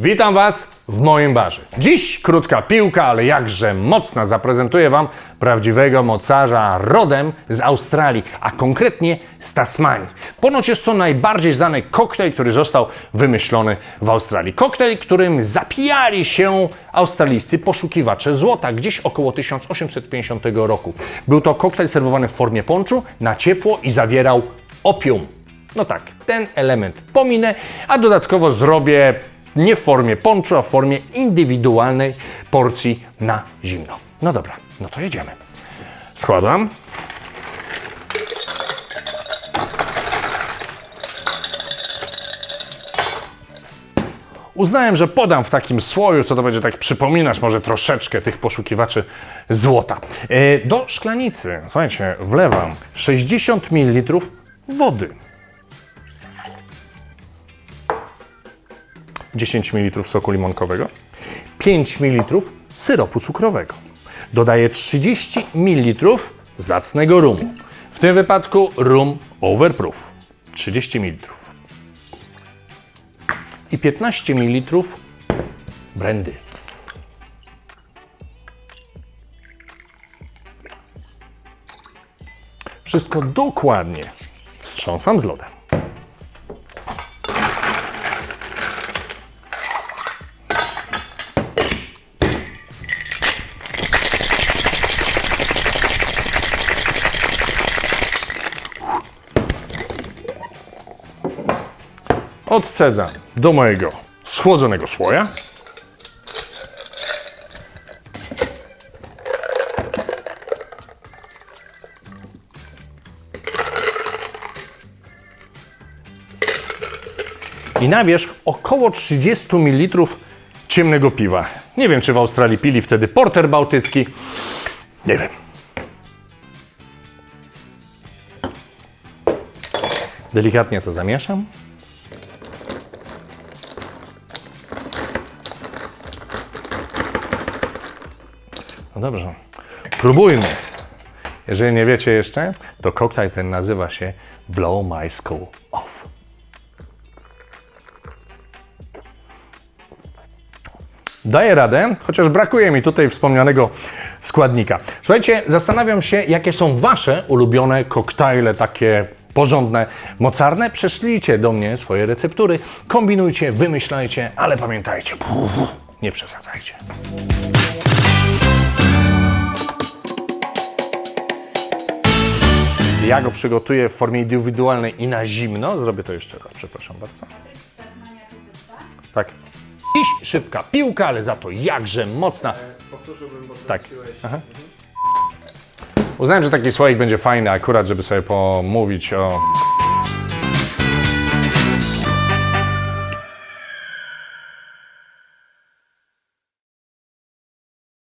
Witam Was w moim barze. Dziś krótka piłka, ale jakże mocna, zaprezentuję Wam prawdziwego mocarza rodem z Australii, a konkretnie z Tasmanii. Ponoć jest to najbardziej znany koktajl, który został wymyślony w Australii. Koktajl, którym zapijali się australijscy poszukiwacze złota gdzieś około 1850 roku. Był to koktajl serwowany w formie ponczu na ciepło i zawierał opium. No tak, ten element pominę, a dodatkowo zrobię nie w formie ponczu, a w formie indywidualnej porcji na zimno. No dobra, no to jedziemy. Schładzam. Uznałem, że podam w takim słoju, co to będzie tak przypominać może troszeczkę tych poszukiwaczy złota. E, Do szklanicy, słuchajcie, wlewam 60 ml wody. 10 ml soku limonkowego, 5 ml syropu cukrowego. Dodaję 30 ml zacnego rumu. W tym wypadku rum overproof. 30 ml. I 15 ml brandy. Wszystko dokładnie wstrząsam z lodem. Odcedzam do mojego schłodzonego słoja. I na wierzch około 30 ml ciemnego piwa. Nie wiem, czy w Australii pili wtedy porter bałtycki. Nie wiem. Delikatnie to zamieszam. No dobrze, próbujmy. Jeżeli nie wiecie jeszcze, to koktajl ten nazywa się Blow My Skull Off. Daję radę, chociaż brakuje mi tutaj wspomnianego składnika. Słuchajcie, zastanawiam się, jakie są Wasze ulubione koktajle, takie porządne, mocarne. Prześlijcie do mnie swoje receptury, kombinujcie, wymyślajcie, ale pamiętajcie, puf, nie przesadzajcie. Ja go przygotuję w formie indywidualnej i na zimno. Zrobię to jeszcze raz, przepraszam bardzo. Tak. Dziś szybka piłka, ale za to jakże mocna. Powtórzyłbym, bo Tak. Aha. Uznałem, że taki słoik będzie fajny akurat, żeby sobie pomówić o